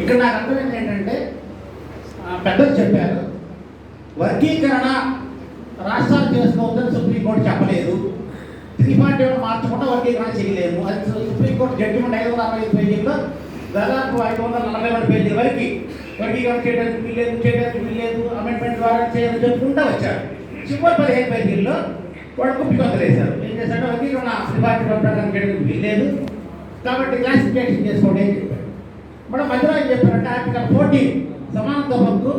ఇక్కడ నాకు అర్థమైంది ఏంటంటే పెద్దలు చెప్పారు వర్గీకరణ రాష్ట్రాలు చేసుకోవద్దని సుప్రీంకోర్టు చెప్పలేదు. త్రీ ఫార్టీ వన్ మార్చకుండా వర్గీకరణ చేయలేము. అది సుప్రీంకోర్టు జడ్జిమెంట్ ఐదు వందల అరవై ఐదు పేజీల్లో దాదాపు ఐదు వందల నలభై రెండు పేజీల వరకు వర్గీకరణ చేయడానికి వీల్లేదు చేయడానికి వీల్లేదు అమెండ్మెంట్ ద్వారా చేయాలని చెప్పుకుంటూ వచ్చారు. చివరి పదిహేను పేజీల్లో వాడు కుప్పి వదిలేశారు ఏం చేశాడు? అది త్రీ ఫార్టీ ప్రకారం చేయడానికి వీలేదు కాబట్టి క్లాసిఫికేషన్ చేసుకోండి అని చెప్పాడు. మన మధ్యలో ఏం చెప్పారంటే ఆర్టికల్ ఫోర్టీన్ సమానత హక్కు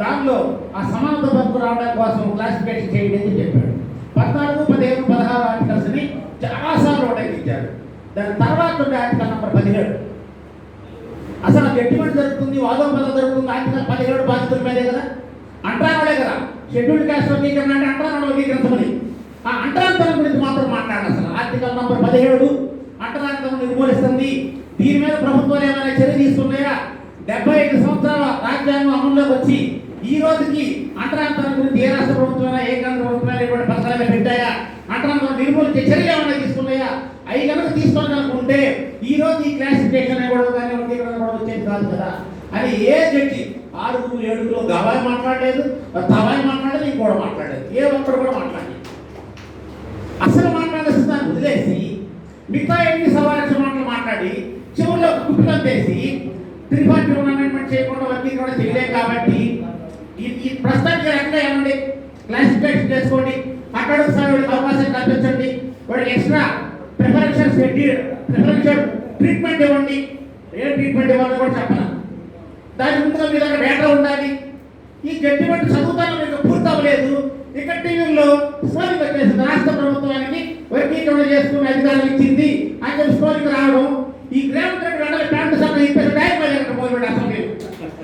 దానిలో ఆ సమానత హక్కు రావడం కోసం క్లాసిఫికేషన్ చేయండి అని చెప్పాడు. పద్నాలుగు పదిహేను పదహారు ఆర్టికల్స్ని చాలాసార్లు ఉటంకించారు దాని తర్వాత ఉండే ఆర్టికల్ నెంబర్ పదిహేడు. అసలు జడ్జిమెంట్ జరుగుతుంది? వాదోపదం జరుగుతుంది? ఆర్టికల్ పదిహేడు బాధితుల మీదే కదా? అంటరానుడే కదా. షెడ్యూల్డ్ క్యాస్ట్ వర్గీకరణ అంటే అంటారా వర్గీకరించమని ఆ అంటరాంతరం గురించి మాత్రం మాట్లాడాలి అసలు. ఆర్టికల్ నంబర్ పదిహేడు అంటరాంతరం నిర్మూలిస్తుంది దీని మీద ప్రభుత్వాలు ఏమైనా చర్య తీసుకున్నాయా? డెబ్బై ఐదు సంవత్సరాల రాజ్యాంగం అమల్లోకి వచ్చి ఈ రోజుకి అంటరాంతరం గురించి ఏ రాష్ట్ర ప్రభుత్వమైనా ఏ కేంద్ర ప్రభుత్వమైనా ఇటువంటి పథకాలు పెట్టాయా? అంటరాంతరం నిర్మూలించే చర్యలు ఏమైనా తీసుకున్నాయా? అవి కనుక తీసుకొని ఈ రోజు ఈ క్లాసిఫికేషన్ కూడా కానీ వర్గీకరణ కూడా వచ్చేది కాదు కదా. అని ఏ జడ్జి? ఆరుగురు ఏడుగురు గవాయి మాట్లాడలేదు తవాయి మాట్లాడలేదు ఇంకోటి మాట్లాడలేదు. ఏ ఒక్కరు కూడా మాట్లాడలేదు. అసలు మాట్లాడాల్సిన దాన్ని వదిలేసి మిగతా ఎన్ని సవాలక్ష మాటలు మాట్లాడి చివరిలో కుటుంబం చేసి త్రీ టోర్నమెంట్ చేయకుండా వర్గీకరణ చేయలేం కాబట్టి ఈ ఈ ప్రస్తుతానికి ఎక్కడ ఏమండి క్లాసిఫికేషన్ చేసుకోండి అక్కడ ఒకసారి వాడికి అవకాశం కల్పించండి వాడికి ఎక్స్ట్రా ప్రిఫరెన్షియల్ ప్రిఫరెన్షియల్ ట్రీట్మెంట్ ఇవ్వండి. ఏ ట్రీట్మెంట్ ఇవ్వాలో కూడా చెప్పను? దాని ముందుగా మీ దగ్గర డేటా ఉండాలి. ఈ జడ్జిమెంట్ చదువుతాను మీకు పూర్తి అవ్వలేదు. ఇక్కడ టీవీలో స్కోరింగ్ వచ్చేసింది రాష్ట్ర ప్రభుత్వానికి వర్గీకరణ చేసుకునే అధికారం ఇచ్చింది. అని చెప్పి స్కోరింగ్ రావడం ఈ గ్రామ రెడ్డి ప్యాంటు సభ ఇప్పటి టైం వెళ్ళారు అసెంబ్లీ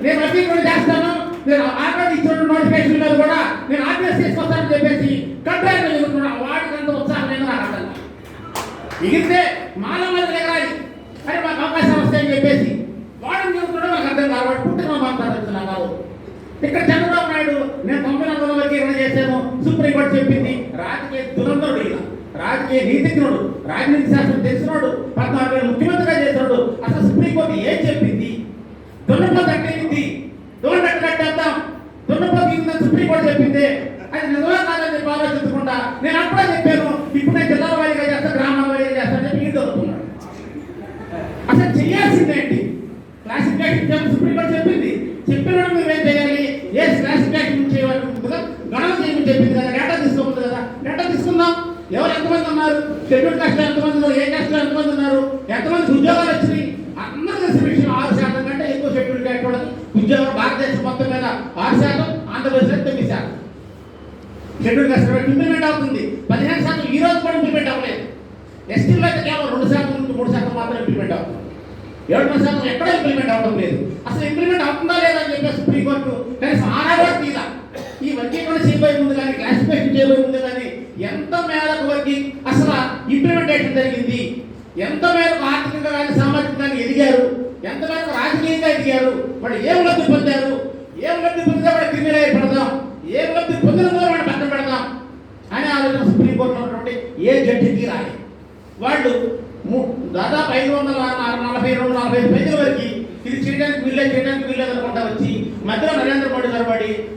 నేను. వర్గీకరణ చేస్తాను. నేను ఆల్రెడీ ఇచ్చిన నోటిఫికేషన్ మీద కూడా నేను ఆర్డర్ చేసుకొస్తానని చెప్పేసి కంట్రాక్ట్ చెబుతున్నా వాడికి అంత ఉత్సాహం లేదు నాకు అర్థం మిగిలితే మానవ మీద ఎగరాలి. అని మాకు అవకాశం వస్తాయని చెప్పేసి వాడిని చెబుతున్నాడు మాకు అర్థం కావాలి పుట్టిన మాకు అర్థం కావాలి ఇక్కడ చంద్రబాబు నాయుడు నేను తొంభై నాలుగు వరకు ఏమైనా చేశాను సుప్రీంకోర్టు చెప్పింది. రాజకీయ దురంధరుడు ఇలా రాజకీయ నీతిజ్ఞుడు రాజనీతి శాస్త్రం తెలిసినోడు పద్నాలుగు వేల ముఖ్యమంత్రిగా చేసినాడు. అసలు సుప్రీంకోర్టు ఏం చెప్పింది? దున్నపోతు అంటే ఇది దున్నట్టు కట్టేద్దాం దున్నపోతు ఇందని సుప్రీంకోర్టు చెప్పింది. అది నిజమే కాదని చెప్పి ఆలోచించకుండా నేను అప్పుడే చెప్పాను ఇప్పుడు నేను జిల్లాల వారీగా చేస్తా గ్రామాల వారీగా చేస్తాను చెప్పి ఇది దొరుకుతున్నాడు అసలు చేయాల్సిందేంటి? క్లాసిఫికేషన్ సుప్రీంకోర్టు చెప్పింది. చెప్పినప్పుడు మేమేం చేయాలి? ఏ క్లాసిఫికేషన్ చేయవలసి ఉంటుందో గణన చేయమని చెప్పింది కదా డేటా తీసుకోమని కదా. డేటా తీసుకుందాం. ఎవరు ఎంతమంది ఉన్నారు? షెడ్యూల్ కాస్ట్ ఎంతమంది ఉన్నారు? ఏ కాస్ట్ ఎంతమంది ఉన్నారు? ఎంతమంది ఉద్యోగాలు వచ్చినాయి? అందరూ తెలిసిన విషయం ఆరు శాతం కంటే ఎక్కువ షెడ్యూల్ కాస్ట్ వాళ్ళకి ఉద్యోగం భారతదేశం మొత్తం మీద ఆరు శాతం ఆంధ్రప్రదేశ్లో తొమ్మిది శాతం. షెడ్యూల్ కాస్ట్ ఇంప్లిమెంట్ అవుతుంది. పదిహేను శాతం ఈ రోజు కూడా ఇంప్లిమెంట్ అవ్వలేదు. ఎస్టీలో అయితే కేవలం రెండు శాతం నుంచి మూడు శాతం మాత్రం ఇంప్లిమెంట్ అవుతుంది. ఏడు శాతం ఎక్కడ ఇంప్లిమెంట్ అవ్వడం లేదు. అసలు ఇంప్లిమెంట్ అవుతుందా లేదా అని చెప్పి సుప్రీంకోర్టు కనీసం ఆనాడు తీలా ఈ వర్గీకరణ చేయబోయే ముందు కానీ క్లాసిఫికేషన్ చేయబోయే ముందు కానీ ఎంత మేరకు వర్గీ అసలు ఇంప్లిమెంటేషన్ జరిగింది? ఎంత మేరకు ఆర్థికంగా కానీ సామాజికంగా ఎదిగారు? ఎంత మేరకు రాజకీయంగా ఎదిగారు? వాళ్ళు ఏం లబ్ధి పొందారు? ఏం లబ్ధి పొందితే వాళ్ళు క్రిమినల్ పెడదాం ఏం లబ్ధి పొందిన వాడు పక్కన పెడదాం అని ఆలోచన సుప్రీంకోర్టులో ఉన్నటువంటి ఏ జడ్జికి రాలి వాళ్ళు ము- దాదాపు ఐదు వందల నలభై రెండు నలభై ఐదు పేజీల వరకు ఇది చేయడానికి వీళ్ళే చేయడానికి వీళ్ళే అనుకుంటా వచ్చి మధ్యలో నరేంద్ర మోడీ గారు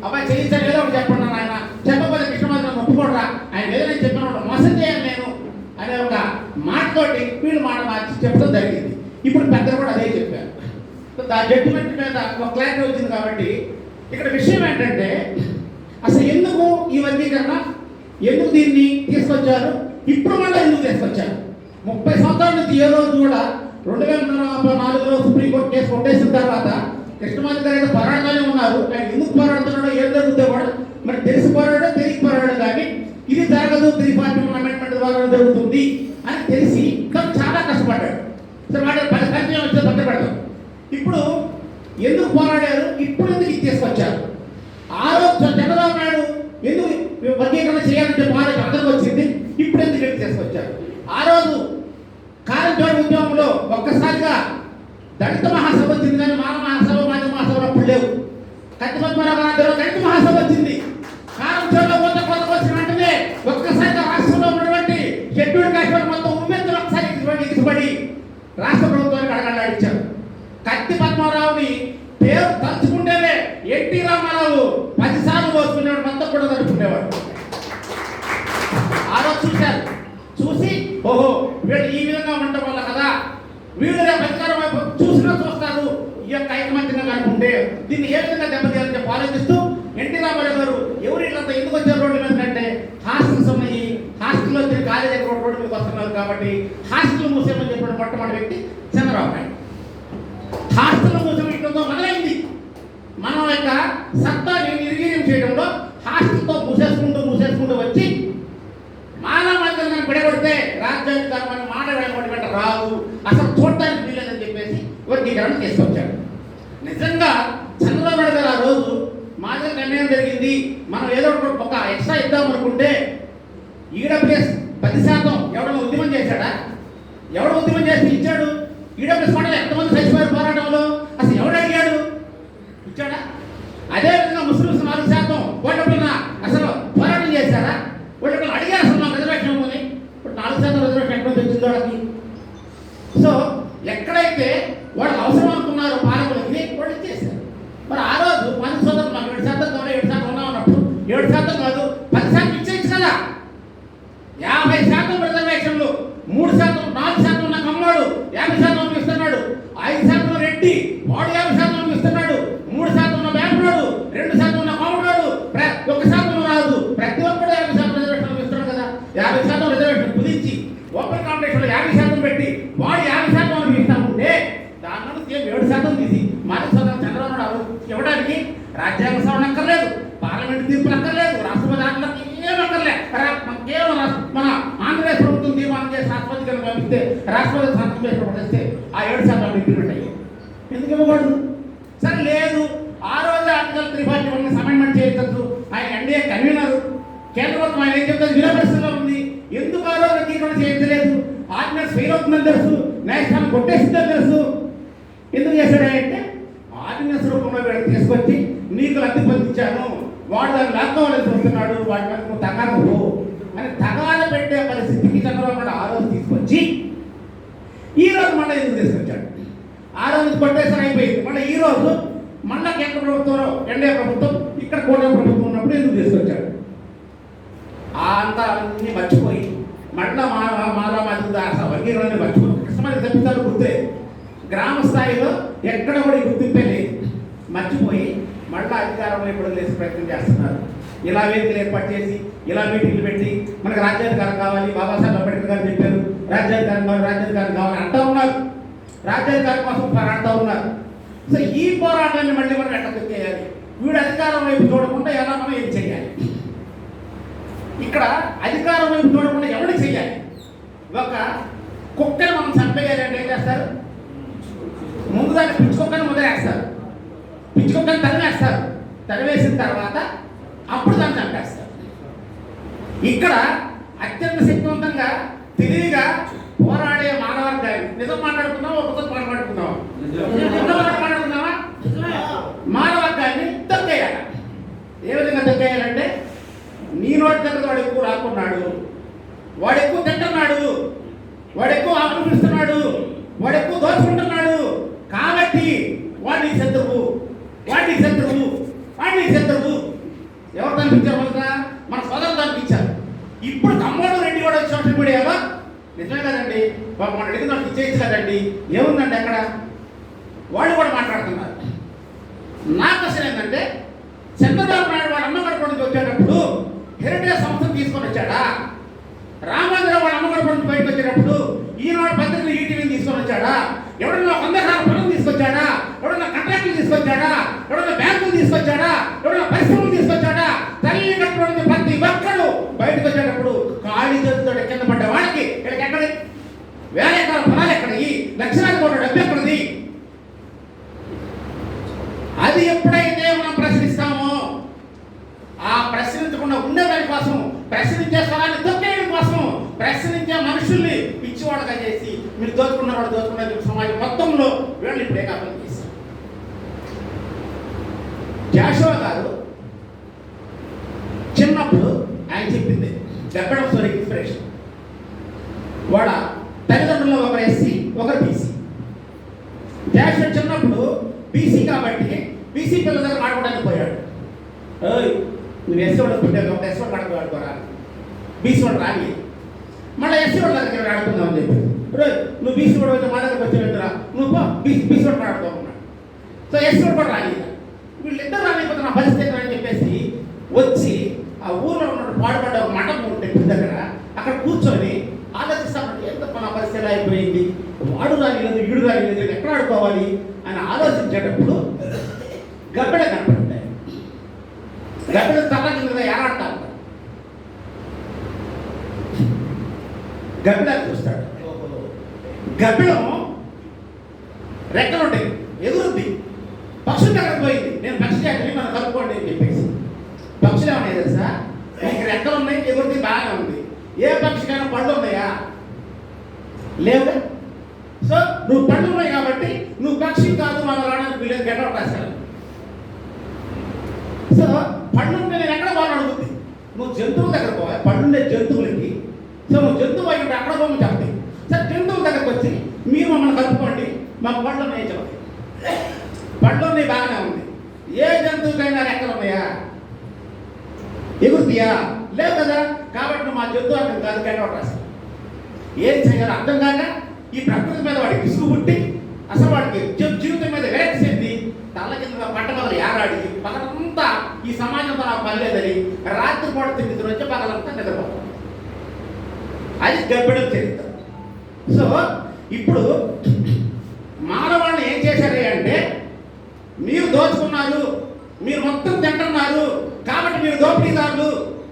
అబ్బాయి చేయించాలి ఏదో ఒకటి చెప్పండి ఆయన చెప్పకపోతే కృష్ణమాత్రం ఒప్పుకోడరా? ఆయన ఏదైనా చెప్పినప్పుడు చెప్పిన మోసం చేయాలి నేను అనే ఒక మాటతోటి వీళ్ళు మాట మార్చి చెప్పడం జరిగింది. ఇప్పుడు పెద్దలు కూడా అదే చెప్పారు. ఆ జడ్జిమెంట్ మీద ఒక క్లారిటీ వచ్చింది కాబట్టి ఇక్కడ విషయం ఏంటంటే అసలు ఎందుకు ఈ వర్గీకరణ? ఎందుకు దీన్ని తీసుకొచ్చారు? ఇప్పుడు మళ్ళీ ఎందుకు తీసుకొచ్చారు? ముప్పై సంవత్సరాల నుంచి ఏ రోజు కూడా రెండు వేల నలభై నాలుగులో సుప్రీంకోర్టు కేసు కొట్టేసిన తర్వాత కృష్ణమాధి గారు అయితే ఉన్నారు. ఆయన ఎందుకు పోరాడుతున్నాడో ఏం జరుగుతుందో కూడా మరి తెలిసి పోరాడో తెలిసి పోరాడో కానీ ఇది జరగదు త్రీ పార్టీ అమెండ్మెంట్ ద్వారా జరుగుతుంది అని తెలిసి తను చాలా కష్టపడ్డాడు. సరే వాడు పది పరిచయం వచ్చే పక్కన ఇప్పుడు ఎందుకు పోరాడారు ఇప్పుడు ఎందుకు ఇది తీసుకొచ్చారు ఆ రోజు చంద్రబాబు నాయుడు ఎందుకు వర్గీకరణ చేయాలంటే బాధ అందరికి వచ్చింది ఇప్పుడు ఎందుకు ఎందుకు తీసుకొచ్చారు ఆ రోజు కారంచోడు ఉద్యమంలో ఒక్కసారిగా దళిత మహాసభ వచ్చింది కానీ మానవ మహాసభ మాదిక మహాసభ అప్పుడు లేవు కత్తి పద్మనాభ గారు దళిత మహాసభ వచ్చింది కారంచోడులో ఊత కొత్త వచ్చిన వెంటనే ఒక్కసారిగా రాష్ట్రంలో ఉన్నటువంటి షెడ్యూల్ కాశ్మీర్ మొత్తం ఉమ్మెత్తులు ఒకసారి కష్టపడి రాష్ట్ర ప్రభుత్వానికి అడగండాడిచ్చారు కత్తి పద్మారావుని పేరు తలుచుకుంటేనే ఎన్టీ పదిసార్లు పోసుకునేవాడు మొత్తం కూడా తలుచుకునేవాడు ఆ రోజు చూశారు. చూసి ఓహో వీళ్ళు ఈ విధంగా ఉండటం వల్ల కదా వీళ్ళు రేపు అధికారం వైపు చూసినా చూస్తారు. ఈ యొక్క ఐకమత్యంగా అనుకుంటే దీన్ని ఏ విధంగా దెబ్బతీయాలని చెప్పి ఆలోచిస్తూ ఎన్టీ రామారావు గారు ఎవరు ఇట్లంతా ఎందుకు వచ్చారు రోడ్డు మీద అంటే హాస్టల్స్ ఉన్నాయి హాస్టల్లో వచ్చి కాలేజ్ దగ్గర రోడ్డు మీదకి వస్తున్నారు కాబట్టి హాస్టల్ మూసేమని చెప్పిన మొట్టమొదటి వ్యక్తి చంద్రబాబు నాయుడు. హాస్టల్ మూసేయడంతో మొదలైంది. మనం యొక్క సత్తాని నిర్వీర్యం చేయడంలో హాస్టల్తో మూసేసుకుంటూ మూసేసుకుంటూ వచ్చి మానవ మధ్యలో విడగొడితే రాజ్యాంగ అని మాట విడగొట్టి వెంట రాదు. అసలు చూడటానికి వీలేదని చెప్పేసి వర్గీకరణ తీసుకొచ్చాడు నిజంగా చంద్రబాబు నాయుడు గారు ఆ రోజు మా దగ్గర నిర్ణయం జరిగింది. మనం ఏదో ఒక ఒక ఎక్స్ట్రా ఇద్దాం అనుకుంటే ఈడబ్ల్యూఎస్ పది శాతం ఎవడో ఉద్యమం చేశాడా? ఎవడు ఉద్యమం చేసి ఇచ్చాడు? ఈడబ్ల్యూఎస్ మండలి ఎంతమంది చచ్చిపోయారు పోరాటంలో? అసలు ఎవడు అడిగాడు? ఇచ్చాడా అదే విధంగా ముస్లిమ్స్ నాలుగు శాతం ఓటమిన అసలు పోరాటం చేశారా? వాళ్ళు అడిగారు అసలు మాకు రిజర్వేషన్ ఉంది ఇప్పుడు నాలుగు శాతం రిజర్వేషన్ ఎక్కడ తెచ్చిందో వాళ్ళకి? సో ఎక్కడైతే వాళ్ళు అవసరం అనుకున్నారో పాలకులకి వాళ్ళు ఇచ్చేసారు మరి ఆ రోజు పది శాతం మాకు ఏడు శాతం కావాలి ఏడు శాతం ఉన్నా ఉన్నప్పుడు ఏడు శాతం కాదు పది శాతం ఇచ్చేయచ్చు కదా? యాభై శాతం రిజర్వేషన్లు మూడు శాతం నాలుగు శాతం ఉన్న కమ్మాడు యాభై శాతం ఇస్తున్నాడు. ఐదు శాతం రెడ్డి వాడు యాభై శాతం ఇస్తున్నాడు మూడు శాతం ఉన్న బ్యాంకులోడు రెండు శాతం ఉన్న కాముడు ఒక శాతం రాదు ప్రతి ఒక్కడు యాభై శాతం రిజర్వేషన్ ఇస్తున్నాడు కదా యాభై శాతం రిజర్వేషన్ కుదించి ఓపెన్ కాంపిటీషన్ యాభై శాతం పెట్టి వాడు యాభై శాతం మనకి ఇస్తా ఉంటే దాని నుంచి ఏం ఏడు శాతం తీసి మాజీ సోదరు చంద్రబాబు నాయుడు ఇవ్వడానికి రాజ్యాంగ సవరణ అక్కర్లేదు పార్లమెంట్ తీర్పులు అక్కర్లేదు రాష్ట్రపతి ఆటలకి ఏం అక్కర్లేదు రా- మన కేవలం రాష్ట్ర- మన ఆంధ్రప్రదేశ్ ప్రభుత్వం తీర్మానం చేసి రాష్ట్రపతి గారిని పంపిస్తే రాష్ట్రపతి సంతకం చేసి పంపిస్తే ఆ ఏడు శాతం ఇంప్లిమెంట్ అయ్యాయి ఎందుకు ఇవ్వకూడదు సరే లేదు ఆ రోజు article three forty one amendment చేయొచ్చు ఆయన ఎన్డీఏ కన్వీనర్ కేంద్ర ప్రభుత్వం ఆయన ఏం చెప్తుంది విరోధంలో ఉంది ఎందుకు ఆ రోజు తీర్మానం చేయించలేదు ఆర్డినెన్స్ ఫెయిల్ అవుతుందని తెలుసు న్యాయస్థానం కొట్టేసిందని తెలుసు ఎందుకు చేశాడంటే ఆర్డినెన్స్ తీసుకొచ్చి నీకు లబ్ధి పొందించాను. వాడు దాన్ని లాక్కోవాలని చూస్తున్నాడు. వాడి మీద నువ్వు తగాదు అని తగాద పెట్టే పరిస్థితికి చంద్రబాబు నాయుడు ఆ రోజు తీసుకొచ్చి ఈ రోజు మళ్ళీ ఎందుకు తీసుకొచ్చాడు? ఆ రోజు కొట్టేసారి అయిపోయింది. మళ్ళీ ఈ రోజు మళ్ళా కేంద్ర ప్రభుత్వం ఎన్డీఏ ప్రభుత్వం ఇక్కడ కోటే ప్రభుత్వం ఉన్నప్పుడు ఎందుకు తీసుకొచ్చాడు? అంతా అన్ని మర్చిపోయి మళ్ళా మా మాలా మధ్య అసలు మర్చిపోయి కృష్ణమని తప్పితారు గుర్తే. గ్రామ స్థాయిలో ఎక్కడ కూడా గుర్తింపే లేదు. మర్చిపోయి మళ్ళా అధికారంలో ఇప్పుడు లేసే ప్రయత్నం చేస్తున్నారు. ఇలా వేదికలు ఏర్పాటు చేసి ఇలా మీటింగ్లు పెట్టి మనకు రాజ్యాధికారం కావాలి బాబాసాహెబ్ అంబేద్కర్ గారు చెప్పారు రాజ్యాధికారం కావాలి రాజ్యాధికారం కావాలి అంటూ ఉన్నారు. రాజ్యాధికారం కోసం పోరాడుతూ ఉన్నారు. సో ఈ పోరాటాన్ని మళ్ళీ మనం ఎట్లా చేయాలి వీడు అధికారం వైపు చూడకుండా ఎలా మనం ఏం చేయాలి ఇక్కడ అధికారం వైపు చూడకుండా ఎవరు చేయాలి ఒక కుక్కని మనం చంపేయాలి అంటే ఏం చేస్తారు? ముందు దాన్ని పిచ్చి వేస్తారు పిచ్చి కుక్కని తరిమేస్తారు. తరివేసిన తర్వాత అప్పుడు దాన్ని చంపేస్తారు. ఇక్కడ అత్యంత శక్తివంతంగా తెలివిగా పోరాడే మానవర్గాన్ని నిజం మాట్లాడుకుందాం ఒక మాట్లాడుకుందాం మాట్లాడుకుందామా? మానవర్గాన్ని తొక్కేయాలి. ఏ విధంగా తొక్కేయాలంటే నీ నోటి దగ్గర వాడు ఎక్కువ రాకున్నాడు. వాడు ఎక్కువ తింటున్నాడు. వాడు ఎక్కువ ఆక్రమిస్తున్నాడు వాడు ఎక్కువ దోచుకుంటున్నాడు. కాబట్టి వాడిని శత్రువు వాడిని శత్రువు వాడిని శత్రువు ఎవరు కనిపించారు మొదట మన సోదరులు కనిపించారు ఇప్పుడు తమ్ముడు రెడ్డి కూడా వచ్చి సోషల్ మీడియాలో నిజమే కదండి బాబు మన అడిగిన నాకు ఇచ్చేయచ్చు ఏముందండి అక్కడ? వాళ్ళు కూడా మాట్లాడుతున్నారు. నాకు అసలు ఏంటంటే చంద్రబాబు నాయుడు వాళ్ళ అమ్మగారి పండుగ వచ్చేటప్పుడు హెరిటేజ్ సంస్థ తీసుకొని వచ్చాడా? రామాంధ్ర వాళ్ళ అమ్మగారి పండుగ బయటకు వచ్చేటప్పుడు ఈనాడు పత్రికలు ఈటీవీని తీసుకొని వచ్చాడా? ఎవడన్నా వంద కాల పనులు తీసుకొచ్చాడా? ఎవడన్నా కంట్రాక్టులు తీసుకొచ్చాడా? ఎవడన్నా బ్యాంకులు తీసుకొచ్చాడా? ఎవడన్నా పరిశ్రమలు తీసుకొచ్చాడా? తల్లి కట్టుబడి ప్రతి ఒక్కడు బయటకు వచ్చేటప్పుడు ఖాళీ చేతితో కింద పడ్డ వాడికి వీళ్ళకి ఎక్కడ వేల ఎకరాల పొలాలు ఈ లక్షలాది కోట్ల డబ్బు ఎక్కడిది? అది ఎప్పుడైతే మనం ప్రశ్నిస్తామో ఆ ప్రశ్నించకుండా ఉండేదాని కోసం ప్రశ్నించే స్థలాన్ని దొక్కేయడం కోసం ప్రశ్నించే మనుషుల్ని పిచ్చివాడగా చేసి మీరు దోచుకున్న వాడు దోచుకున్న సమాజం మొత్తంలో వీళ్ళు ఇప్పుడే కాపలు చేశారు. జాషువా గారు చిన్నప్పుడు ఆయన చెప్పింది దెబ్బడం స్టోరీ ఇన్స్పిరేషన్ వాడ తల్లిదండ్రులు ఒక ఎస్సీ జాషువా చిన్నప్పుడు బీసీ కాబట్టి బీసీ పిల్లల దగ్గర ఆడుకోవడానికి పోయాడు ఏయ్ నువ్వు ఎస్సీ వాడు పుట్టావు కాబట్టి ఎస్సీ వాడు ఆడుకో. బీసీ వాడు రాని మళ్ళీ ఎస్సీ వాడు దగ్గర ఆడుకుందాం అని చెప్పి నువ్వు బీసీ వాడు అయితే మా దగ్గరకు వచ్చి నువ్వు బీసీ బీసీ వాడు ఆడుకోమన్నాడు సో ఎస్సీ వాడు కూడా రాని వీళ్ళిద్దరు రానిపోతే నా పరిస్థితి ఏంటి అని చెప్పేసి వచ్చి ఆ ఊర్లో ఉన్న పాడుపడ్డ ఒక మండపం ఉంటే గుడి దగ్గర అక్కడ కూర్చొని ఆలోచిస్తామంటే ఎంత నా పరిస్థితి ఎలా అయిపోయింది వాడు రానిలేదు ఈడు రానిలేదు నేను ఎక్కడ ఆడుకోవాలి అని ఆలోచించేటప్పుడు గబ్బెడ కనపడతాయి గబ్బెడ తల్ల కింద ఏలాడతా ఉంటాడు గబ్బెడ చూస్తాడు గబ్బెడం రెక్కలు ఉంటాయి ఎగురుద్ది పక్షులు దగ్గర పోయింది నేను పక్షి జాతిని మనం కలుపుకోండి అని చెప్పేసి పక్షులు ఏమన్నాయి తెలుసా ఇక్కడ రెక్కలు ఉన్నాయి ఎగురుద్ది బాగానే ఉంది ఏ పక్షికైనా పళ్ళు ఉన్నాయా లేవు? సో నువ్వు పళ్ళు కాబట్టి నువ్వు పక్షి కాదు మన రావడానికి వీలేదు గెటౌట్ రాశారు సో పండు నేను ఎక్కడ పోవాలని అడుగుద్ది నువ్వు జంతువుల దగ్గర పోవాలి పండుండే జంతువులకి. సో నువ్వు జంతువు అయ్యి అక్కడ పోమని చెప్తాయి సార్ జంతువుల దగ్గరకు వచ్చి మీరు మమ్మల్ని కలుపుకోండి. మాకు పండ్లు ఉన్నాయి చెప్పండి. పళ్ళు ఉన్నాయి బాగానే ఉంది. ఏ జంతువుకైనా రెక్కలు ఉన్నాయా? ఎగురుతాయా? లేవు కదా? కాబట్టి మా జంతువు అక్కడ కాదు గెటౌట్ రాశారు ఏం చేయాలో అర్థం కాక ఈ ప్రకృతి మీద వాడికి విసుగు పుట్టి అసలు వాడికి జీవితం మీద విరక్తి చెంది తల కింద పంట మొదలు ఏరాడి పగలంతా ఈ సమాజంతో నాకు పనిలేదని రాత్రి పూట తిరిగి వచ్చి పగలంతా నిద్రపోతాం. అది గబ్బెడం చరిత్ర. సో ఇప్పుడు మానవాళ్ళు ఏం చేశారు అంటే మీరు దోచుకున్నారు మీరు మొత్తం తింటున్నారు కాబట్టి మీరు దోపిడీదారులు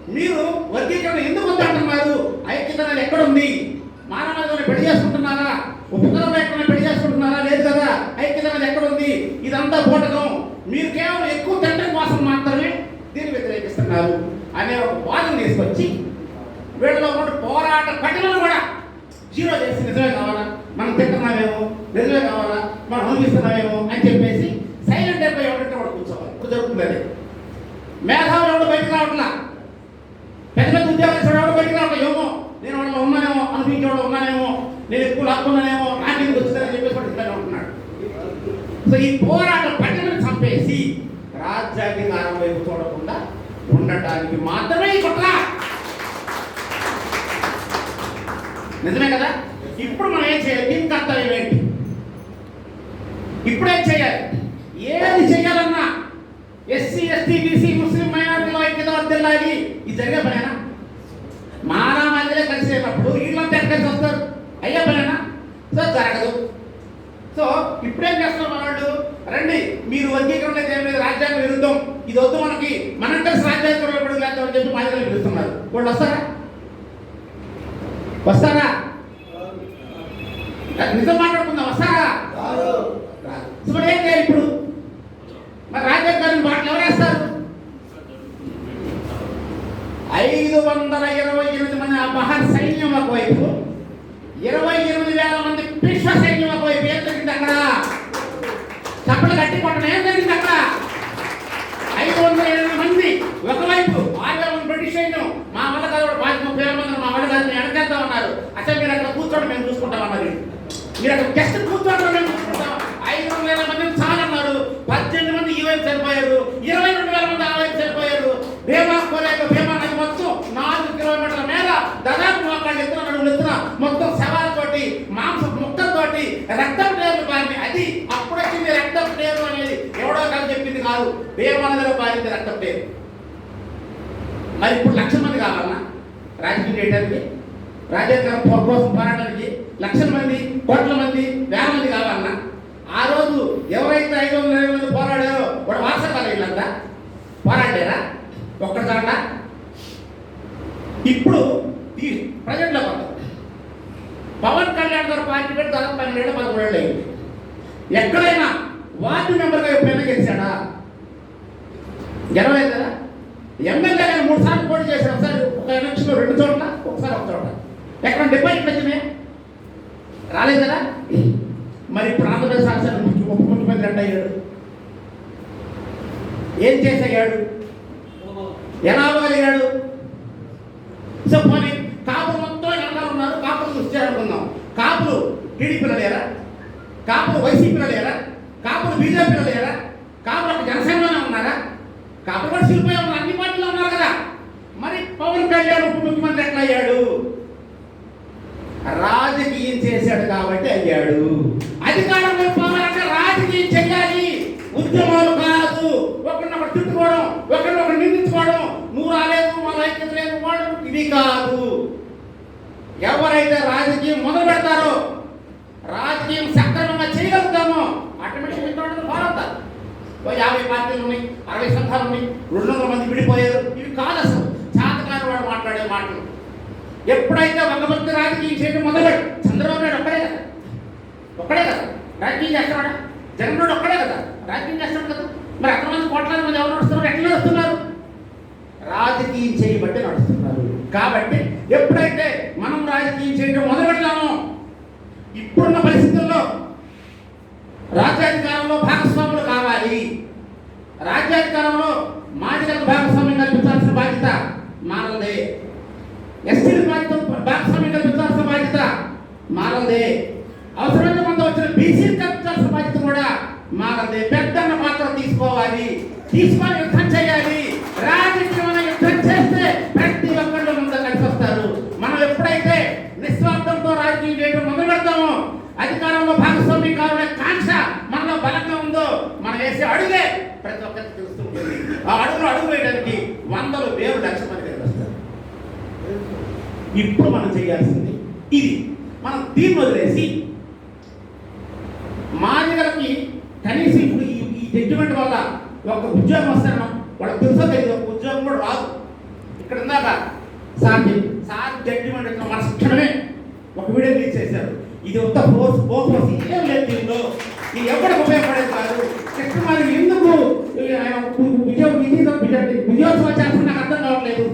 మీరు వర్గీకరణ ఎందుకు వద్దంటున్నారు ఐక్యత ఎక్కడుంది? మానవాళ్ళని పెళ్ళి చేసుకుంటున్నారా? ఉపకరణ లేకుండా పెళ్ళి చేసుకుంటున్నారా? లేదు కదా? ఐక్యత అనేది ఎక్కడుంది ఇదంతా పోటకం. మీరు కేవలం ఎక్కువ తండ్రి కోసం మాత్రమే దీన్ని వ్యతిరేకిస్తున్నారు అనే ఒక వాదన తీసుకొచ్చి వీళ్ళలో ఉన్న పోరాట కఠినలు కూడా జీరో చేసి నిజమే కావాలా? మనం తింటున్నామేమో నిజమే కావాలా? మనం అనుభవిస్తున్నామేమో అని చెప్పేసి సైలెంట్ అయిపోయి ఎవరంటే వాడు కూర్చోవాలి. ఇప్పుడు జరుగుతుంది అది. మేధావులు ఎవరు బయటకు రావట్లా? పెద్ద పెద్ద ఉద్యోగస్తులు ఎవరు బయటకు రావట్లా ఏమో నేను వాళ్ళలో ఉన్నానేమో అనిపించేవాడు ఉన్నానేమో కాకుండానేమో నాటికి వచ్చిందని చెప్పేసి వాడు ఉంటున్నాడు సో ఈ పోరాట పట్టణం చంపేసి రాజ్యాధికారం వైపు చూడకుండా ఉండటానికి మాత్రమే ఈ కుట్ర. నిజమే కదా ఇప్పుడు మనం ఏం చేయాలి దీని కర్తవ్యం ఏంటి ఇప్పుడేం చేయాలి ఏది చేయాలన్నా ఎస్సీ ఎస్టీ బీసీ ముస్లిం మైనారిటీలో ఐక్యత వర్దిల్లాలి ఇది జరిగే పనేనా మానా మధ్యలో కలిసేటప్పుడు వీళ్ళంతా ఎక్కడికి వస్తారు అయ్యే పనేనా సో జరగదు సో ఇప్పుడేం చేస్తున్నారు మన వాళ్ళు రండి మీరు వర్గీకరణ చేయలేదు రాజ్యాంగ విరుద్ధం ఇది వద్దు మనకి మనం కలిసి రాజ్యాంగంలో ఎప్పుడు చేద్దామని పిలుస్తున్నారు వాళ్ళు వస్తారా? వస్తారా? నిజం మాట్లాడుకుందాం వస్తారా? మరి ఏం చేయాలి ఇప్పుడు? మరి రాజ్యాంగ గారిని మాటలు ఎవరేస్తారు? ఐదు వందల ఇరవై ఎనిమిది మంది మహర్ సైన్యం ఒకవైపు ఇరవై ఎనిమిది వేల మంది విశ్వ సైన్యం ఒకవైపు ఏం జరిగింది అక్కడ? చప్పలు కట్టి కొట్టడం ఏం జరిగింది అక్కడ ఐదు వందల ఎనిమిది మంది ఒకవైపు ఆరు వేల మంది బ్రిటిష్ సైన్యం మా వల్ల కాదు పాతి ముప్పై వేల మంది మా వల్ల కాదు అన్నారు అసలు మీరు అక్కడ కూర్చోండి మేము చూసుకుంటాం అన్నది మీరు అక్కడ గెస్ట్ కూర్చోండి మేము చూసుకుంటాం ఐదు వందల వేల మంది చాలన్నారు పద్దెనిమిది మంది ఈ చనిపోయారు ఇరవై రెండు వేల మంది ఆ వైపు చనిపోయారు భీమా కోలేక భీమా నది మొత్తం నాలుగు కిలోమీటర్ల మేర దాదాపు మోకాళ్ళు ఎత్తున నడుములు ఎత్తున మొత్తం శవాలతోటి మాంస ముక్కలతోటి రక్తం లేదు పారింది అది అప్పుడొచ్చింది రక్తం లేదు అనేది ఎవడో కాదు చెప్పింది కాదు. భీమా నదిలో పారింది రక్తం లేదు. మరి ఇప్పుడు లక్ష మంది కావాలన్నా రాజకీయం చేయడానికి రాజ్యాంగం కోసం పోరాటానికి లక్షల మంది కోట్ల మంది వేల మంది కావాలన్నా ఆ రోజు ఎవరైతే ఐదు వందల ఇరవై మంది పోరాడారో వాడు వారసత్వాలు వీళ్ళంతా పోరాడారా? ఒక్కడ ఇప్పుడు ఈ ప్రజెంట్లో కొంత పవన్ కళ్యాణ్ గారు పార్టీ పెట్టి దాదాపు పన్నెండేళ్ళు పదమూడేళ్ళు అయింది. ఎక్కడైనా వార్డు మెంబర్గా ఎప్పుడైనా గెలిచాడా గెలవలేదు? కదా ఎమ్మెల్యేగా మూడు సార్లు పోటీ చేశారు. ఒకసారి ఒక ఎలక్షన్లో రెండు చోట్ల ఒకసారి ఒక చోట. ఎక్కడ డిపాజిట్ వచ్చినాయి రాలేదు మరి ఇప్పుడు శాసన ముఖ్యమంత్రి అంటే అయ్యాడు. ఏం చేసయ్యాడు ఎలా అవ్వగలిగాడు సో పోనీ కాపులు మొత్తం వెనకాల ఉన్నారు? కాపులు చూస్తారనుకుందాం కాపులు టీడీపీలో లేరా? కాపులు వైసీపీలో లేరా? కాపులు బీజేపీలో లేరా? కాపులు ఒక జనసేనలోనే ఉన్నారా? కాపులు కూడా శిల్పై ఉన్నారు. అన్ని పార్టీలో ఉన్నారు కదా. మరి పవన్ కళ్యాణ్ ఉప ముఖ్యమంత్రి ఎట్లా అయ్యాడు? రాజకీయం చేశాడు కాబట్టి అయ్యాడు. అధికారంలో పోవాలంటే రాజకీయం చేయాలి. ఉద్యమాలు కాదు. ఒకరినొకరు తిట్టుకోవడం ఒకరినొకరు నిందించుకోవడం నువ్వు రాలేదు వాళ్ళ ఐక్యత లేదు వాడు ఇది కాదు. ఎవరైతే రాజకీయం మొదలు పెడతారో రాజకీయం సక్రమంగా చేయగలుగుతామో ఆటోమేటిక్ ఇంట్లో ఫాలో అవుతారు. యాభై పార్టీలు ఉన్నాయి అరవై సంఘాలు ఉన్నాయి రెండు వందల మంది విడిపోయారు. ఇవి కాదు అసలు. చాతకాని వాడు మాట్లాడే మాటలు. ఎప్పుడైతే ఒక రాజకీయం చేయడం మొదలెడు చంద్రబాబు నాయుడు ఒక్కడే కదా? ఒక్కడే కదా? రాజకీయం చేస్తున్నాడా? జగన్మోహన్ ఒక్కడే కదా? రాజకీయం చేస్తాడు కదా? మరి అక్కడ మంది కోట్లాది మంది ఎవరు నడుస్తున్నారు? ఎట్లా నడుస్తున్నారు? రాజకీయం చేయబట్టి నడుస్తున్నారు. కాబట్టి ఎప్పుడైతే మనం రాజకీయం చేయడం మొదలు ఇప్పుడున్న పరిస్థితుల్లో రాజ్యాధికారంలో భాగస్వాములు కావాలి. రాజ్యాధికారంలో మాదిగలకు భాగస్వామ్యం కల్పించాల్సిన బాధ్యత మన ఎస్టీలకు బాధ్యత భాగస్వామ్యం కల్పించాల్సిన బాధ్యత మారదే అవసరమైన కొంత వచ్చిన బీసీ కల్పించాల్సిన బాధ్యత కూడా మారదే పెద్దన్న మాత్రం తీసుకోవాలి. తీసుకొని యుద్ధం చేయాలి. రాజకీయమైన యుద్ధం చేస్తే ప్రతి ఒక్కళ్ళు ముందు కలిసి వస్తారు మనం ఎప్పుడైతే నిస్వార్థంతో రాజకీయం చేయడం మొదలు పెడతామో అధికారంలో భాగస్వామి కావాలనే కాంక్ష మనలో బలంగా ఉందో మనం వేసే అడుగే ప్రతి ఒక్కరికి తెలుస్తుంటుంది ఆ అడుగులు అడుగు వేయడానికి వందలు వేలు లక్ష మంది వస్తారు. ఇప్పుడు మనం చేయాల్సింది ఇది. మనం దీన్ని వదిలేసి మాదిగలకి కనీసం ఇప్పుడు ఈ జడ్జిమెంట్ వల్ల ఒక ఉద్యోగం వస్తాను వాళ్ళకి తెలుసో తెలియదు ఒక ఉద్యోగం కూడా రాదు. ఇక్కడ ఇందాక సార్ సార్ జడ్జిమెంట్ ఇచ్చిన మన శిక్షణమే ఒక వీడియో రిలీజ్ చేశారు. ఇది ఒక్క ఫోర్స్ ఫోర్స్ ఏం లేదు దీనిలో. ఇది ఎవరికి ఉపయోగపడేది కాదు. కృష్ణమారి ఎందుకు ఆయన విజయ విజయోత్సవం చేస్తున్న నాకు అర్థం కావట్లేదు.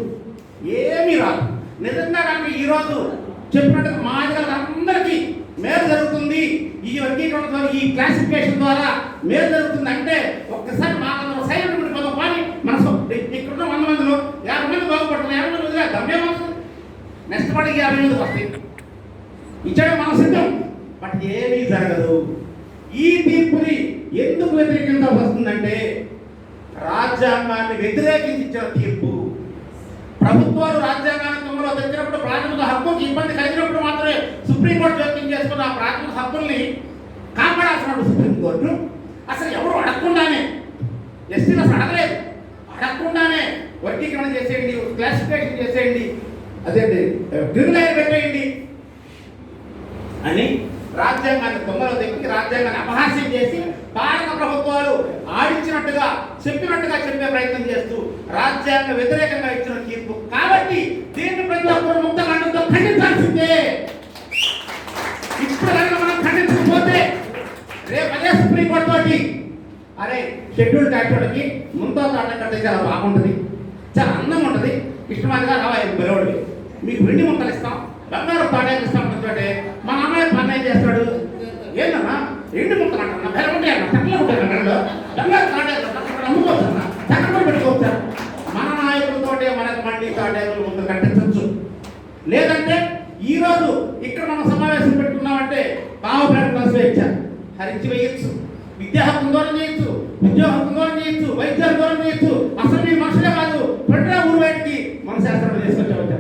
ఏమీ రాదు. నిజంగా నాకు ఈరోజు చెప్పినట్టు మాదిగల అందరికీ మేలు జరుగుతుంది. ఈ వర్గీకరణ ద్వారా ఈ క్లాసిఫికేషన్ ద్వారా మేలు జరుగుతుంది. అంటే ఒక్కసారి మా సైలెంట్ ఉండిపోతాం కానీ మన సొ- ఇక్కడున్న వంద మందిలో యాభై మంది బాగుపడుతున్నారు యాభై మంది వదిలే గమ్యమవుతుంది నెక్స్ట్ పడికి యాభై మంది వస్తాయి. ఇచ్చడం మన సిద్ధం. బట్ ఏమీ జరగదు. ఈ తీర్పుని ఎందుకు వ్యతిరేకంగా వస్తుందంటే రాజ్యాంగాన్ని వ్యతిరేకించిన తీర్పు. ప్రభుత్వాలు రాజ్యాంగాన్ని తొమ్మిదిలో తెచ్చినప్పుడు ప్రాథమిక హక్కుకి ఇబ్బంది కలిగినప్పుడు మాత్రమే సుప్రీంకోర్టు జోక్యం చేసుకున్న ఆ ప్రాథమిక హక్కుల్ని కాపాడాల్సినప్పుడు సుప్రీంకోర్టు. అసలు ఎవరు అడగకుండానే ఎస్టీలు అసలు అడగలేదు. అడగకుండానే వర్గీకరణ చేసేయండి క్లాసిఫికేషన్ చేసేయండి అదేంటి డిగ్లైన్ పెట్టేయండి అని రాజ్యాంగాన్ని దొంగలు తెప్పి రాజ్యాంగాన్ని అపహాస్యం చేసి భారత ప్రభుత్వాలు ఆడించినట్టుగా చెప్పినట్టుగా చెప్పే ప్రయత్నం చేస్తూ రాజ్యాంగ వ్యతిరేకంగా ఇచ్చిన తీర్పు. కాబట్టి దీన్ని ప్రతి ఒక్కరు ముక్త అంటుందో ఖండించాల్సిందే? ఇప్పుడు కనుక మనం ఖండించకపోతే రేపు అదే సుప్రీంకోర్టు తోటి అరే షెడ్యూల్ ట్యాక్స్ వాళ్ళకి ముంతో తాట కడితే చాలా బాగుంటుంది చాలా అందంగా ఉంటుంది. ఇష్టమాదిగా రావాలి పిలవడివి మీకు వెండి ముక్కలు ఇస్తాం బంగారు పాటాలు ఇస్తాం అంటే మా అమ్మాయి పని ఏం చేస్తాడు. ఏంటన్నా ఎండు ముక్కలు అంటున్నా బెర ఉంటాయి అన్న చక్కగా ఉంటాయి బంగారు తాటాలు ఉంటే మనకు మండి తాటాలు ముందు కట్టించవచ్చు లేదంటే ఈ రోజు ఇక్కడ మనం సమావేశం పెట్టుకున్నామంటే భావ ప్రకటన స్వేచ్ఛ హరించి వేయచ్చు విద్యా హక్కు దూరం చేయొచ్చు. ఉద్యోగ హక్కు దూరం చేయొచ్చు. వైద్యాలు దూరం చేయొచ్చు. అసలు మీ మనుషులే కాదు పెట్టిన ఊరు బయటికి మన శాస్త్రం తీసుకొచ్చామని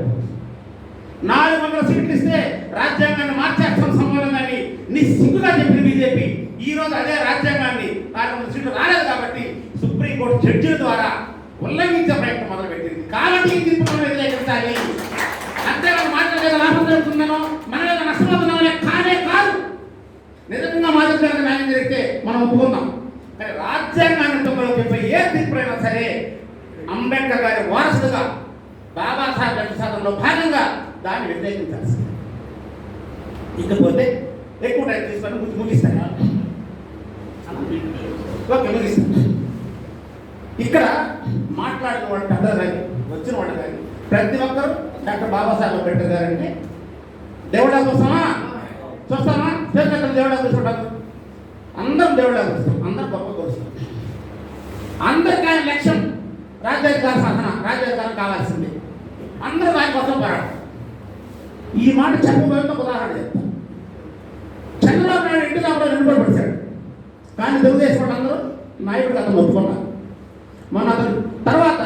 నాలుగు వందల సీట్లు ఇస్తే రాజ్యాంగాన్ని మార్చేస్తాం సమాధానాన్ని నిస్సిగ్గుగా చెప్పింది బీజేపీ. ఈ రోజు అదే రాజ్యాంగాన్ని నాలుగు వందల సీట్లు రాలేదు కాబట్టి సుప్రీంకోర్టు జడ్జిల ద్వారా ఉల్లంఘించే ప్రయత్నం మొదలుపెట్టింది. కాబట్టి ఈ తీర్పు మనం వ్యతిరేకించాలి అంతేగాని లాభం జరుగుతుందనో మన మీద నష్టపోతున్నామనే కానే కాదు. నిజంగా మాదిరిగా న్యాయం జరిగితే మనం ఒప్పుకుందాం. కానీ రాజ్యాంగాన్ని తొమ్మిదిలో ఏ సరే అంబేద్కర్ గారి వారసుడుగా బాబాసాహెబ్ అంబేద్కర్లో భాగంగా దాన్ని వ్యతిరేకించాల్సింది. ఇకపోతే ఎక్కువ టైం తీసుకొని ముగి- ముగిస్తాను ఓకే ముగిస్తాను ఇక్కడ మాట్లాడిన వాళ్ళు పెద్ద వచ్చిన వాళ్ళు కానీ ప్రతి ఒక్కరు డాక్టర్ బాబాసాహెబ్ అంబేద్కర్ గారు దేవుడా కోసమా చూస్తామా? చేతులు దేవుడా కూర్చుంటారు అందరం దేవుడా కూర్చుంటాం అందరం గొప్ప కూర్చుంటాం అందరికి ఆయన లక్ష్యం రాజ్యాధికార సాధన. రాజ్యాధికారం కావాల్సింది. అందరూ దాని కోసం పోరాడు ఈ మాట చెప్పబోయే ఉదాహరణ చెప్తాను. చంద్రబాబు నాయుడు ఇంటి లోపల నిలబడిపడిచాడు కానీ తెలుగుదేశం వాళ్ళు అందరూ నాయకుడు అతను ఒప్పుకున్నారు మన అతను తర్వాత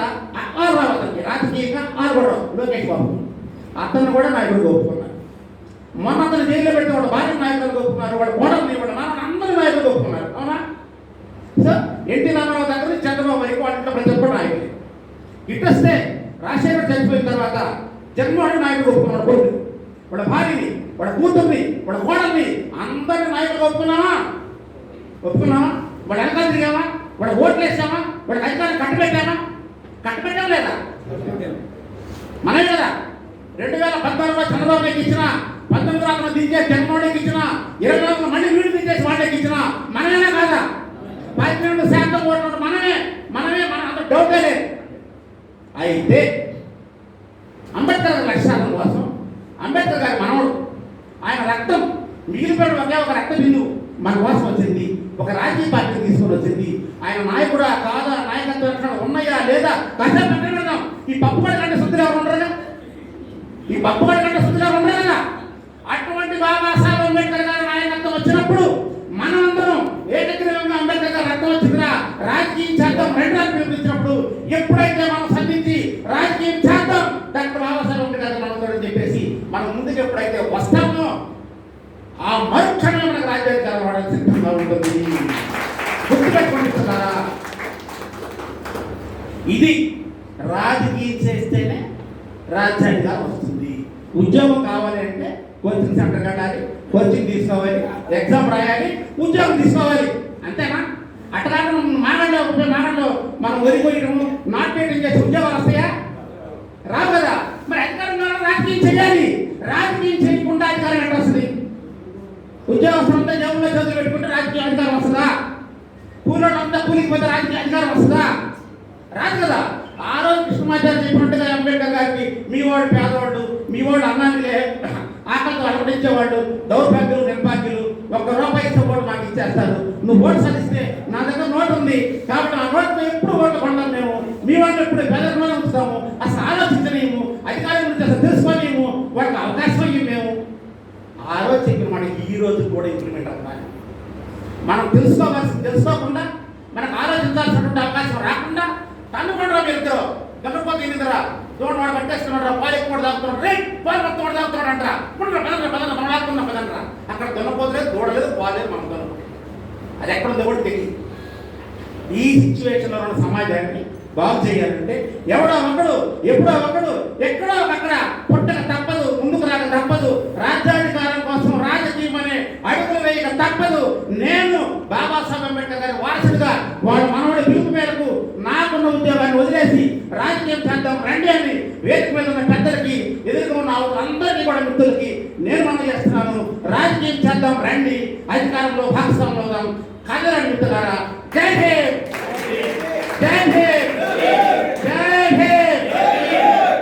అతనికి రాజకీయంగా ఆరు కూడా లోకేష్ బాబు అతను కూడా నాయకుడు ఒప్పుకున్నారు మొన్న అతను జైల్లో పెట్టి వాడు భార్య నాయకులు ఒప్పుకున్నారు వాడు కోడలు ఇవ్వడం అందరూ నాయకులు ఒప్పుకున్నారు. అవునా? సో ఎన్టీ రామారావు దగ్గర నుంచి చంద్రబాబు వైపు వాళ్ళ ప్రతి ఒక్కరు నాయకులు. ఇట్టొస్తే రాజశేఖర్ చనిపోయిన తర్వాత జగన్మోహన్ నాయకుడు ఒప్పుకున్నాడు కోర్టు వాడు భార్యని వాడు కూతుర్ని వాడు కోడల్ని అందరిని నాయకులు ఒప్పుకున్నావా? ఒప్పుకున్నావా? వాడు వెనకాల తిరిగావా? వాడు ఓట్లు వేసామా వాడు అధికారం కట్టబెట్టామా కట్టబెట్టాం లేదా? మనమే కదా రెండు వేల పద్నాలుగులో చంద్రబాబు నాయుడు ఇచ్చిన పంతొమ్మిది వందల దించే జగన్మోహన్ ఇచ్చిన ఇరవై నాలుగు మళ్ళీ వీడు దించేసి వాళ్ళకి ఇచ్చిన మనమేనా కాదా? పన్నెండు శాతం ఓట్లు మనమే మనమే మన అంత డౌటే లేదు. అయితే అంబేద్కర్ గారి లక్ష్యాల కోసం అంబేద్కర్ గారి మనవడు ఆయన రక్తం మిగిలిపోయిన ఒకే ఒక రక్త బిందువు మన కోసం వచ్చింది. ఒక రాజకీయ పార్టీ తీసుకొని వచ్చింది ఆయన నాయకుడా కాదా నాయకత్వం ఎక్కడ ఉన్నాయా లేదా కాసేపు పక్కన పెడదాం. ఈ పప్పుగడ కంటే శుద్ధిగా ఉండరుగా? ఈ పప్పుగడ కంటే శుద్ధిగా ఉండరుగా అటువంటి బాబాసాహెబ్ అంబేద్కర్ గారి నాయకత్వం వచ్చినప్పుడు మనమందరం ఏకగ్రీవంగా అంబేద్కర్ గారు రక్తం వచ్చిందిరా. రాజకీయం చేద్దాం రెండు రాజు ఎప్పుడైతే మనం సంధించి రాజకీయం చేద్దాం డాక్టర్ బాబాసాహెబ్ అంబేద్కర్ మనతో చెప్పేసి మనం ముందుకు ఎప్పుడైతే వస్తామో ఆ మరుక్షణమే మనకు రాజ్యాధికారం వాడడం సిద్ధంగా ఉంటుంది గుర్తుపెట్టుకోండి మిత్రులారా. ఇది రాజకీయం చేస్తేనే రాజధానిగా వస్తుంది. ఉద్యోగం కావాలి అంటే కోచింగ్ సెంటర్ కట్టాలి కోచింగ్ తీసుకోవాలి ఎగ్జామ్ రాయాలి ఉద్యోగం తీసుకోవాలి. అంతేనా? అట్లా మానవులు మానలో మనం ఒరిపోయడము నాట్యం చేసి ఉద్యోగాలు వస్తాయా? రావు కదా. మరి అధికారం రాజకీయం చేయాలి. రాజకీయం చేయకుండా అధికారం ఎట్లా వస్తుంది? ఉద్యోగస్తులంతా జబ్బులో చదువు పెట్టుకుంటే రాజకీయ అధికారం వస్తుందా? కూలోళ్ళు అంతా కూలికి పోతే రాజకీయ అధికారం వస్తుందా? రాదు కదా. ఆ రోజు కృష్ణమాచార్య చెప్పినట్టుగా అంబేద్కర్ గారికి మీ వాడు పేదవాడు మీ వాడు అన్నానికి ఆకలితో అలవడించేవాడు దౌర్భాగ్యులు నిర్భాగ్యులు ఒక్క రూపాయి ఇస్తే ఓటు మాకు ఇచ్చేస్తారు నువ్వు ఓటు సరిస్తే నా దగ్గర నోటు ఉంది. కాబట్టి ఆ నోటుతో ఎప్పుడు ఓటు కొంటాం మేము? మీ వాళ్ళు ఎప్పుడు పేదరికంలో ఉంచుతాము? అసలు ఆలోచించలేము. అధికారం గురించి అసలు తెలుసుకోలేము. వాళ్ళకి అవకాశం ఇవ్వం మేము? ఆ రోజు చెప్పిన మనకి ఈ రోజు కూడా ఇంప్లిమెంట్ అవ్వాలి. మనం తెలుసుకోవాల్సింది తెలుసుకోకుండా మనకు ఆలోచించాల్సినటువంటి అవకాశం రాకుండా తన్నుకుండా వెళ్తారు గమనిపోతే నిద్ర దూడ వాడు పట్టేస్తున్నాడు పాలు ఎక్కువ తాగుతున్నాడు రే పాలు మొత్తం వాడు తాగుతున్నాడు అంటారా. పుట్టిన పదండ్రా పదండ్రా మనం ఆడుకున్నాం పదండ్రా. అక్కడ దొన్నపోతలేదు దూడలేదు పాలేదు మనం దొన్న అది ఎక్కడ ఉందో కూడా తెలియదు. ఈ సిచ్యువేషన్లో ఉన్న సమాజాన్ని బాగు చేయాలంటే ఎవడో ఒకడు ఎప్పుడో ఒకడు ఎక్కడో అక్కడ పుట్టక తప్పదు ముందుకు రాక తప్పదు. రాజధాని ఇక తప్పదు. నేను బాబాసాహెబ్ అంబేద్కర్ గారి వారసుడిగా వాళ్ళ మనవడి పిలుపు మేరకు నాకున్న ఉద్యోగాన్ని వదిలేసి రాజకీయం చేద్దాం రండి అని వేదిక మీద ఉన్న పెద్దలకి ఎదురుగా ఉన్న అందరికీ కూడా మిత్రులకి నేను మనం చేస్తున్నాను. రాజకీయం చేద్దాం రండి. అధికారంలో భాగస్వామ్యం అవుదాం. కదలండి మిత్రులారా జై హే జై హే